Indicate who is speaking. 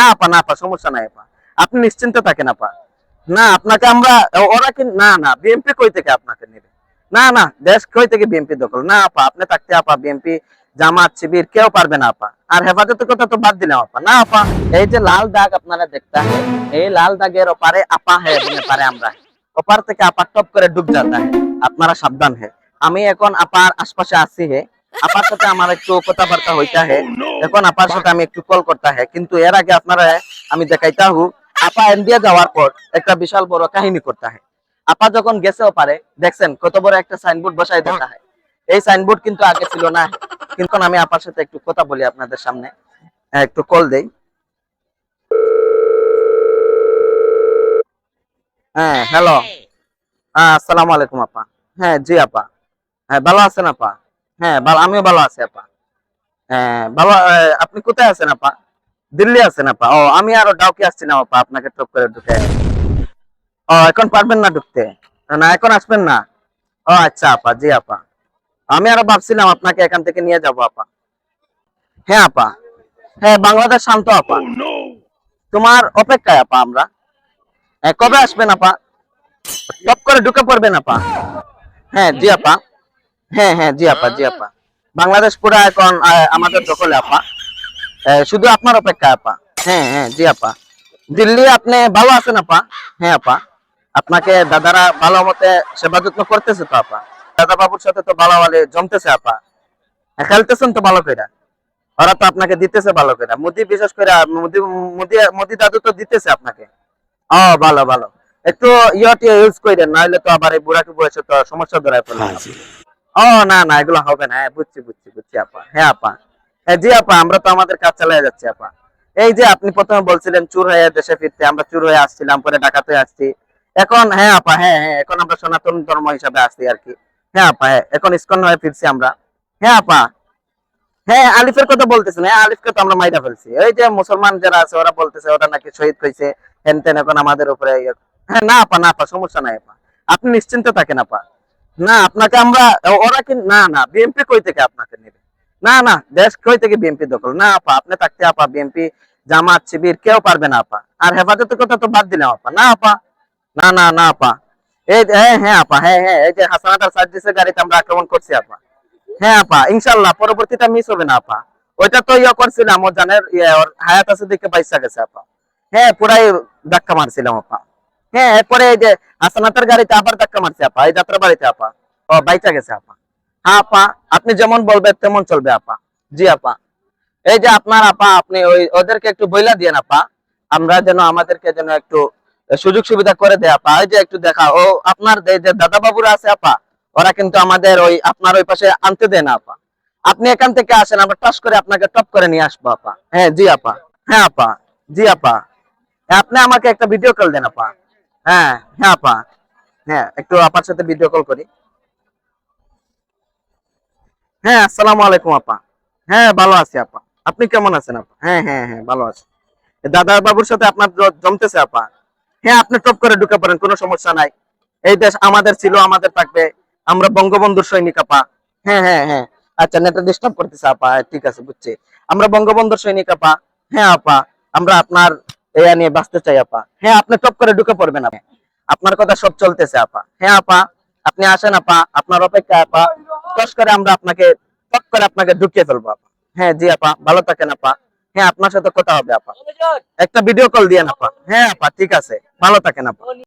Speaker 1: না আপা না আপা, সমস্যা নাই আপা। আপনি নিশ্চিন্ত থাকেন আপা। না, আপনাকে আমরা, ওরা কি, না না বিএনপি কই থেকে আপনাকে নেবে? না না, দেশ কই থেকে বিএনপি দখল? না আপা, আপনি থাকতে আপা বিএনপি জামাত, শিবির, কেউ পারবে না আপা। আর হেফাজতের কথা তো বাদ দিলাম আপা। না আপা, এই যে লাল দাগ আপনারা দেখতে এই লাল দাগের ওপারে আপা হ্যাঁ পারে আমরা ওপার থেকে আপা টপ করে ডুব যাতা আপনারা সাবধান হ্যাঁ। আমি এখন আপার আশপাশে আসি হ্যাঁ। আপার সাথে আমার একটু কথাবার্তা হইতা হে এখন আপার সাথে আমি একটু কল করতে হে কিন্তু এর আগে আপনারা আমি দেখাইতা হু আপা ইন্ডিয়া যাওয়ার পর একটা বিশাল বড় কাহিনী করতে হয় আপা যখন গেছেও পারে দেখছেন কত বড় একটা সাইনবোর্ড বসাই দিতে হয় এই সাইনবোর্ড কিন্তু আগে ছিল না। কিন্তু আমি আপার সাথে একটু কথা বলি আপনাদের সামনে। হ্যাঁ, একটু কল দেই। হ্যাঁ হ্যালো হ্যাঁ আসসালামু আলাইকুম আপা। হ্যাঁ জি আপা। হ্যাঁ ভালো আছেন আপা? হ্যাঁ আমিও ভালো আছি আপা। হ্যাঁ ভালো আপনি কোথায় আছেন আপা? দিল্লি আছেন আপা? ও আমি আরও ডাউকে আসছিলাম আপা আপনাকে টপ করে ঢুকে। ও এখন পারবেন না ঢুকতে? না এখন আসবেন না? ও আচ্ছা আপা জি আপা। আমি আরও ভাবছিলাম আপনাকে এখান থেকে নিয়ে যাব আপা। হ্যাঁ আপা। হ্যাঁ বাংলাদেশ শান্ত আপা। তোমার অপেক্ষায় আপা আমরা। হ্যাঁ কবে আসবেন আপা? টপ করে ঢুকে পড়বেন আপা। হ্যাঁ জি আপা। হ্যাঁ হ্যাঁ জি আপা জি আপা। বাংলাদেশ পুরা এখন আমাদের দখলে আপা। শুধু আপনার অপেক্ষা আপা। হ্যাঁ হ্যাঁ জি আপা। দিল্লি আপনি ভালো আছেন আপা? হ্যাঁ আপা। আপনাকে দাদারা ভালো মতে সেবা যত্ন করতেছে তো আপা। দাদা বাবুর সাথে তো ভালো ভালো জমতেছে আপা। হ্যাঁ, খেলতেছেন তো ভালো করে ওরা তো আপনাকে দিতেছে ভালো করে মোদি বিশেষ করে মোদি দাদু তো দিতেছে আপনাকে। ও ভালো ভালো। একটু ইয়টি ইউজ করেন নাহলে তো আবার এই বুড়াকে বয়সে তো সমস্যা ধরায় পড়বে। ও, না না, এগুলো হবে না। হ্যাঁ বুঝছি বুঝছি বুঝছি, আপা। হ্যাঁ আপা। হ্যাঁ জি, আপা, আমরা তো আমাদের কাজ চালিয়ে যাচ্ছি, আপা। এই যে আপনি প্রথমে বলছিলেন চুর হয়ে দেশে ফিরতে, আমরা চুর হয়ে আসছিলাম, পরে ডাকাত আসছি। এখন হ্যাঁ আপা হ্যাঁ হ্যাঁ এখন আমরা সনাতন ধর্ম হিসাবে আসছি আর কি। হ্যাঁ আপা হ্যাঁ এখন হয়ে ফিরছি আমরা। হ্যাঁ আপা। হ্যাঁ আলিফের কথা বলতেছেন হ্যাঁ আলিফকে তো আমরা মাইরা ফেলছি। ওই যে মুসলমান যারা আছে, ওরা বলতেছে, ওরা নাকি শহীদ হয়েছে। হেন তেন এখন আমাদের উপরে ইয়ে- হ্যাঁ না, আপা না, আপা, সমস্যা নাই, আপা। আপনি নিশ্চিন্ত থাকেন, আপা। না আপনাকে আমরা ওরা কি না না বিএনপি কই থেকে আপনাকে নেবে? না না দেশ কই থেকে বিএনপি দখল? না আপা আপনি থাকতে আপা বিএনপি জামাত শিবির কেউ পারবে না আপা। আর হেফাজতের কথা তো বাদ দিলাম আপা। না আপা। না না না আপা। এই হ্যাঁ হ্যাঁ আপা হ্যাঁ হ্যাঁ এই যে হাসানাত আর সার্জিসের গাড়িতে আমরা আক্রমণ করছি আপা। হ্যাঁ আপা ইনশাল্লাহ পরবর্তীটা মিস হবে না আপা। ওইটা তো ইয়ে করছিলাম জানের ইয়ে, ওর হায়াত আছে দেখে বাইসা গেছে আপা। হ্যাঁ পুরাই ধাক্কা মারছিলাম আপা। হ্যাঁ এরপরে এই যে হাসানাতের গাড়িতে আবার ধাক্কা মারছে আপা, এই যাত্রা বাড়িতে আপা। ও, বাইচা গেছে আপা। হ্যাঁ আপা, আপনি যেমন বলবেন তেমন চলবে আপা। জি, আপা। এই যে আপনার আপা, আপনি ওই, ওদেরকে একটু বইলা দিয়ে আপা। আমরা যেন আমাদেরকে যেন একটু সুযোগ সুবিধা করে দেয় আপা। এই যে একটু দেখা, ও, আপনার যে দাদা বাবুরা আছে আপা, ওরা কিন্তু আমাদের ওই, আপনার ওই পাশে আনতে দেয় না আপা। আপনি এখান থেকে আসেন, আমরা টাস করে আপনাকে টপ করে নিয়ে আসব আপা। হ্যাঁ জি আপা। হ্যাঁ আপা। জি, আপা। আপনি আমাকে একটা ভিডিও কল দেন আপা। হ্যাঁ হ্যাঁ আপা। হ্যাঁ একটু আপার সাথে ভিডিও কল করি। হ্যাঁ আসসালামু আলাইকুম আপা। হ্যাঁ ভালো আছি আপা। আপনি কেমন আছেন আপা? হ্যাঁ হ্যাঁ হ্যাঁ ভালো আছি। দাদা বাবুর সাথে আপনার জমতেছে আপা। হ্যাঁ আপনি টপ করে ঢুকে পড়েন, কোনো সমস্যা নাই। এই দেশ আমাদের ছিল, আমাদের থাকবে। আমরা বঙ্গবন্ধুর সৈনিক আপা। হ্যাঁ হ্যাঁ হ্যাঁ। আচ্ছা নেটে ডিস্টার্ব করতেছে আপা, ঠিক আছে, বুঝছি। আমরা বঙ্গবন্ধুর সৈনিক আপা। হ্যাঁ আপা। আমরা আপনার এয়া নিয়ে বাঁচতে চাই আপা। হ্যাঁ আপনি টপ করে ঢুকে পড়বেন আপনি আপনার কথা সব চলতেছে আপা। হ্যাঁ আপা আপনি আসেন আপা। আপনার অপেক্ষা আপা। টস করে আমরা আপনাকে টপ করে আপনাকে ঢুকিয়ে ফেলব আপা। হ্যাঁ জি আপা ভালো থাকেন আপা। হ্যাঁ আপনার সাথে কথা হবে আপা। একটা ভিডিও কল দিয়ে আপা। হ্যাঁ আপা ঠিক আছে। ভালো থাকেন আপা।